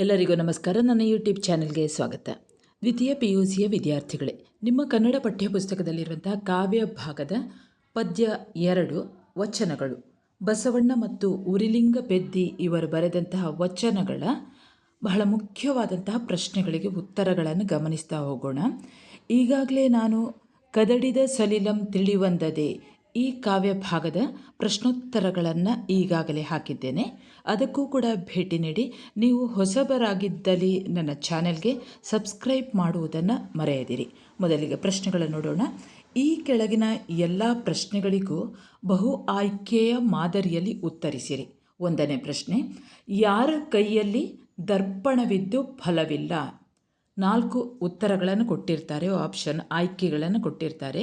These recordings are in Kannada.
ಎಲ್ಲರಿಗೂ ನಮಸ್ಕಾರ. ನನ್ನ ಯೂಟ್ಯೂಬ್ ಚಾನೆಲ್ಗೆ ಸ್ವಾಗತ. ದ್ವಿತೀಯ ಪಿ ಯು ಸಿಯ ವಿದ್ಯಾರ್ಥಿಗಳೇ, ನಿಮ್ಮ ಕನ್ನಡ ಪಠ್ಯಪುಸ್ತಕದಲ್ಲಿರುವಂತಹ ಕಾವ್ಯ ಭಾಗದ ಪದ್ಯ ಎರಡು ವಚನಗಳು. ಬಸವಣ್ಣ ಮತ್ತು ಉರಿಲಿಂಗ ಪೆದ್ದಿ ಇವರು ಬರೆದಂತಹ ವಚನಗಳ ಬಹಳ ಮುಖ್ಯವಾದಂತಹ ಪ್ರಶ್ನೆಗಳಿಗೆ ಉತ್ತರಗಳನ್ನು ಗಮನಿಸ್ತಾ ಹೋಗೋಣ. ಈಗಾಗಲೇ ನಾನು ಕದಡಿದ ಸಲಿಲಂ ತಿಳಿವಂದದೆ ಈ ಕಾವ್ಯ ಭಾಗದ ಪ್ರಶ್ನೋತ್ತರಗಳನ್ನು ಈಗಾಗಲೇ ಹಾಕಿದ್ದೇನೆ. ಅದಕ್ಕೂ ಕೂಡ ಭೇಟಿ ನೀಡಿ ನೀವು ಹೊಸಬರಾಗಿದ್ದಲ್ಲಿ ನನ್ನ ಚಾನೆಲ್ಗೆ ಸಬ್ಸ್ಕ್ರೈಬ್ ಮಾಡುವುದನ್ನು ಮರೆಯದಿರಿ. ಮೊದಲಿಗೆ ಪ್ರಶ್ನೆಗಳನ್ನು ನೋಡೋಣ. ಈ ಕೆಳಗಿನ ಎಲ್ಲ ಪ್ರಶ್ನೆಗಳಿಗೂ ಬಹು ಆಯ್ಕೆಯ ಮಾದರಿಯಲ್ಲಿ ಉತ್ತರಿಸಿರಿ. ಒಂದನೇ ಪ್ರಶ್ನೆ, ಯಾರ ಕೈಯಲ್ಲಿ ದರ್ಪಣವಿದ್ದು ಫಲವಿಲ್ಲ? ನಾಲ್ಕು ಉತ್ತರಗಳನ್ನು ಕೊಟ್ಟಿರ್ತಾರೆ ಆಪ್ಷನ್ ಆಯ್ಕೆಗಳನ್ನು ಕೊಟ್ಟಿರ್ತಾರೆ.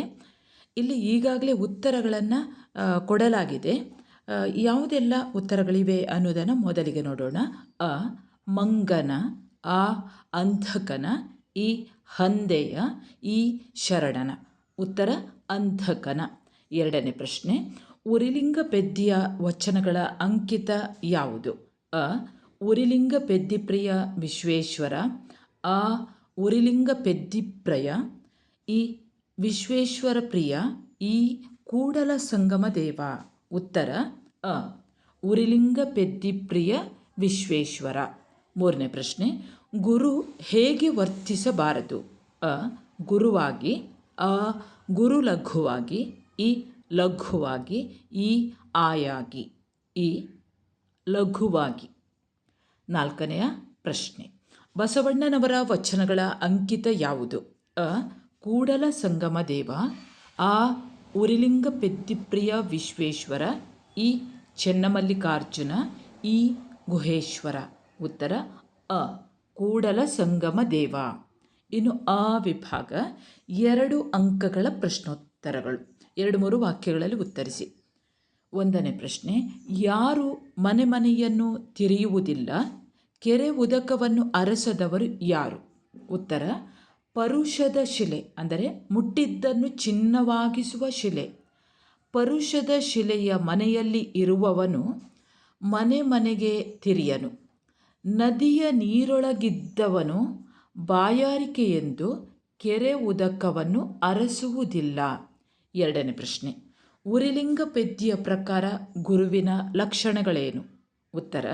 ಇಲ್ಲಿ ಈಗಾಗಲೇ ಉತ್ತರಗಳನ್ನು ಕೊಡಲಾಗಿದೆ. ಯಾವುದೆಲ್ಲ ಉತ್ತರಗಳಿವೆ ಅನ್ನೋದನ್ನು ಮೊದಲಿಗೆ ನೋಡೋಣ. ಅ, ಮಂಗನ, ಆ, ಅಂಧಕನ, ಈ, ಹಂದೆಯ, ಈ, ಶರಣನ. ಉತ್ತರ, ಅಂಧಕನ. ಎರಡನೇ ಪ್ರಶ್ನೆ ಉರಿಲಿಂಗ ಪೆದ್ದಿಯ ವಚನಗಳ ಅಂಕಿತ ಯಾವುದು? ಅ ಉರಿಲಿಂಗ ಪೆದ್ದಿಪ್ರಿಯ ವಿಶ್ವೇಶ್ವರ. ಆ ಉರಿಲಿಂಗ ಪೆದ್ದಿಪ್ರಯ ಈ ವಿಶ್ವೇಶ್ವರ ಪ್ರಿಯ, ಈ ಕೂಡಲ ಸಂಗಮ ದೇವ. ಉತ್ತರ, ಅ. ಉರಿಲಿಂಗ ಪೆದ್ದಿಪ್ರಿಯ ವಿಶ್ವೇಶ್ವರ. ಮೂರನೇ ಪ್ರಶ್ನೆ, ಗುರು ಹೇಗೆ ವರ್ತಿಸಬಾರದು? ಅ. ಗುರುವಾಗಿ, ಅ. ಗುರು ಲಘುವಾಗಿ, ಇ. ಲಘುವಾಗಿ ಈ ಆಯಾಗಿ ಈ ಲಘುವಾಗಿ. ನಾಲ್ಕನೆಯ ಪ್ರಶ್ನೆ, ಬಸವಣ್ಣನವರ ವಚನಗಳ ಅಂಕಿತ ಯಾವುದು? ಅ. ಕೂಡಲ ಸಂಗಮ ದೇವ ಆ ಉರಿಲಿಂಗ ಪೆತ್ತಿಪ್ರಿಯ ವಿಶ್ವೇಶ್ವರ, ಈ ಚೆನ್ನಮಲ್ಲಿಕಾರ್ಜುನ, ಈ ಗುಹೇಶ್ವರ. ಉತ್ತರ, ಅ ಕೂಡಲ ಸಂಗಮ ದೇವ ಇನ್ನು ಆ ವಿಭಾಗ ಎರಡು ಅಂಕಗಳ ಪ್ರಶ್ನೋತ್ತರಗಳು. ಎರಡು ಮೂರು ವಾಕ್ಯಗಳಲ್ಲಿ ಉತ್ತರಿಸಿ. ಒಂದನೇ ಪ್ರಶ್ನೆ, ಯಾರು ಮನೆ ಮನೆಯನ್ನು ತಿರೆಯುವುದಿಲ್ಲ, ಕೆರೆ ಉದಕವನ್ನು ಅರಸದವರು ಯಾರು? ಉತ್ತರ ಪರುಷದ ಶಿಲೆ ಅಂದರೆ ಮುಟ್ಟಿದ್ದನ್ನು ಚಿನ್ನವಾಗಿಸುವ ಶಿಲೆ. ಪರುಷದ ಶಿಲೆಯ ಮನೆಯಲ್ಲಿ ಇರುವವನು ಮನೆ ಮನೆಗೆ ತಿರಿಯನು. ನದಿಯ ನೀರೊಳಗಿದ್ದವನು ಬಾಯಾರಿಕೆಯೆಂದು ಕೆರೆ ಉದಕವನ್ನು ಅರಸುವುದಿಲ್ಲ. ಎರಡನೇ ಪ್ರಶ್ನೆ, ಉರಿಲಿಂಗ ಪೆದ್ದಿಯ ಪ್ರಕಾರ ಗುರುವಿನ ಲಕ್ಷಣಗಳೇನು? ಉತ್ತರ,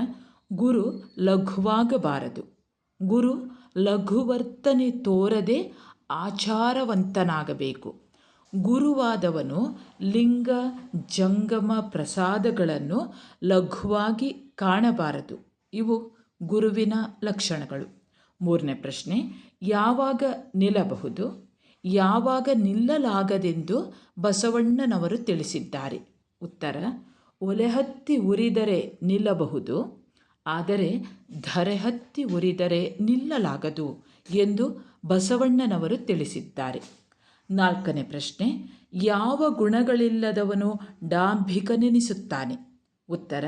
ಗುರು ಲಘುವಾಗಬಾರದು. ಗುರು ಲಘುವರ್ತನೆ ತೋರದೆ ಆಚಾರವಂತನಾಗಬೇಕು. ಗುರುವಾದವನು ಲಿಂಗ, ಜಂಗಮ ಪ್ರಸಾದಗಳನ್ನು ಲಘುವಾಗಿ ಕಾಣಬಾರದು. ಇವು ಗುರುವಿನ ಲಕ್ಷಣಗಳು. ಮೂರನೇ ಪ್ರಶ್ನೆ, ಯಾವಾಗ ನಿಲ್ಲಬಹುದು? ಯಾವಾಗ ನಿಲ್ಲಲಾಗದೆಂದು ಬಸವಣ್ಣನವರು ತಿಳಿಸಿದ್ದಾರೆ. ಉತ್ತರ, ಒಲೆಹತ್ತಿ ಉರಿದರೆ ನಿಲ್ಲಬಹುದು. ಆದರೆ ಧರೆ ಹತ್ತಿ ಉರಿದರೆ ನಿಲ್ಲಲಾಗದು ಎಂದು ಬಸವಣ್ಣನವರು ತಿಳಿಸಿದ್ದಾರೆ. ನಾಲ್ಕನೇ ಪ್ರಶ್ನೆ, ಯಾವ ಗುಣಗಳಿಲ್ಲದವನು ಡಾಂಭಿಕನೆನಿಸುತ್ತಾನೆ? ಉತ್ತರ,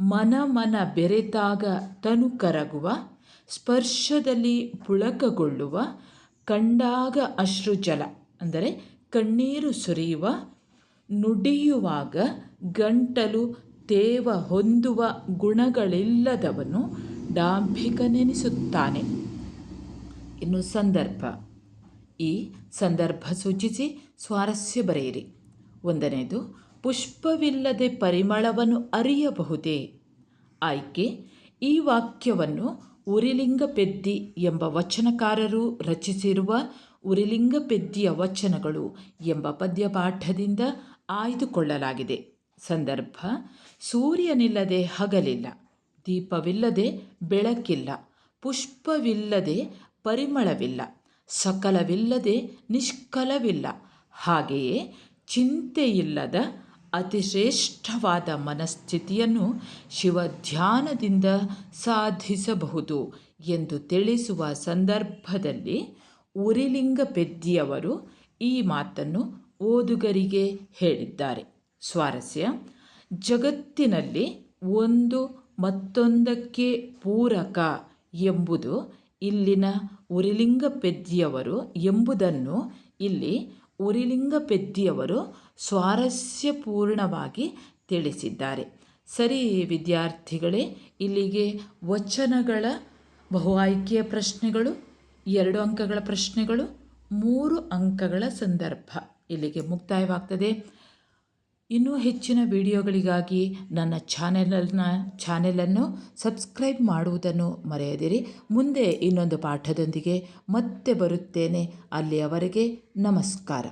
ಮನ ಮನ ಬೆರೆತಾಗ ತನು ಕರಗುವ, ಸ್ಪರ್ಶದಲ್ಲಿ ಪುಳಕಗೊಳ್ಳುವ, ಕಂಡಾಗ ಅಶ್ರುಜಲ ಅಂದರೆ ಕಣ್ಣೀರು ಸುರಿಯುವ, ನುಡಿಯುವಾಗ ಗಂಟಲು ತೇವ ಹೊಂದುವ ಗುಣಗಳಿಲ್ಲದವನು ಡಾಂಭಿಕನೆನಿಸುತ್ತಾನೆ. ಇನ್ನು ಸಂದರ್ಭ. ಈ ಸಂದರ್ಭ ಸೂಚಿಸಿ ಸ್ವಾರಸ್ಯ ಬರೆಯಿರಿ. ಒಂದನೇದು ಪುಷ್ಪವಿಲ್ಲದೆ ಪರಿಮಳವನ್ನು ಅರಿಯಬಹುದೇ? ಆಯ್ಕೆ, ಈ ವಾಕ್ಯವನ್ನು ಉರಿಲಿಂಗ ಪೆದ್ದಿ ಎಂಬ ವಚನಕಾರರು ರಚಿಸಿರುವ ಉರಿಲಿಂಗ ಪೆದ್ದಿಯ ವಚನಗಳು ಎಂಬ ಪದ್ಯಪಾಠದಿಂದ ಆಯ್ದುಕೊಳ್ಳಲಾಗಿದೆ. ಸಂದರ್ಭ, ಸೂರ್ಯನಿಲ್ಲದೆ ಹಗಲಿಲ್ಲ, ದೀಪವಿಲ್ಲದೆ ಬೆಳಕಿಲ್ಲ, ಪುಷ್ಪವಿಲ್ಲದೆ ಪರಿಮಳವಿಲ್ಲ, ಸಕಲವಿಲ್ಲದೆ ನಿಷ್ಕಲವಿಲ್ಲ, ಹಾಗೆಯೇ ಚಿಂತೆಯಿಲ್ಲದ ಅತಿಶ್ರೇಷ್ಠವಾದ ಮನಸ್ಥಿತಿಯನ್ನು ಶಿವಧ್ಯಾನದಿಂದ ಸಾಧಿಸಬಹುದು ಎಂದು ತಿಳಿಸುವ ಸಂದರ್ಭದಲ್ಲಿ ಉರಿಲಿಂಗ ಪೆದ್ದಿಯವರು ಈ ಮಾತನ್ನು ಓದುಗರಿಗೆ ಹೇಳಿದ್ದಾರೆ. ಸ್ವಾರಸ್ಯ. ಜಗತ್ತಿನಲ್ಲಿ ಒಂದು ಮತ್ತೊಂದಕ್ಕೆ ಪೂರಕ ಎಂಬುದು ಇಲ್ಲಿನ ಉರಿಲಿಂಗ ಪೆದ್ದಿಯವರು ಎಂಬುದನ್ನು ಇಲ್ಲಿ ಉರಿಲಿಂಗ ಪೆದ್ದಿಯವರು ಸ್ವಾರಸ್ಯಪೂರ್ಣವಾಗಿ ತಿಳಿಸಿದ್ದಾರೆ. ಸರಿ ವಿದ್ಯಾರ್ಥಿಗಳೇ, ಇಲ್ಲಿಗೆ ವಚನಗಳ ಬಹು ಆಯ್ಕೆಯ ಪ್ರಶ್ನೆಗಳು, ಎರಡು ಅಂಕಗಳ ಪ್ರಶ್ನೆಗಳು, ಮೂರು ಅಂಕಗಳ ಸಂದರ್ಭ ಇಲ್ಲಿಗೆ ಮುಕ್ತಾಯವಾಗ್ತದೆ. ಇನ್ನೂ ಹೆಚ್ಚಿನ ವಿಡಿಯೋಗಳಿಗಾಗಿ ನನ್ನ ಚಾನೆಲನ್ನ, ಚಾನೆಲನ್ನು ಸಬ್ಸ್ಕ್ರೈಬ್ ಮಾಡುವುದನ್ನು ಮರೆಯದಿರಿ. ಮುಂದೆ ಇನ್ನೊಂದು ಪಾಠದೊಂದಿಗೆ ಮತ್ತೆ ಬರುತ್ತೇನೆ. ಅಲ್ಲಿಯವರೆಗೆ ನಮಸ್ಕಾರ.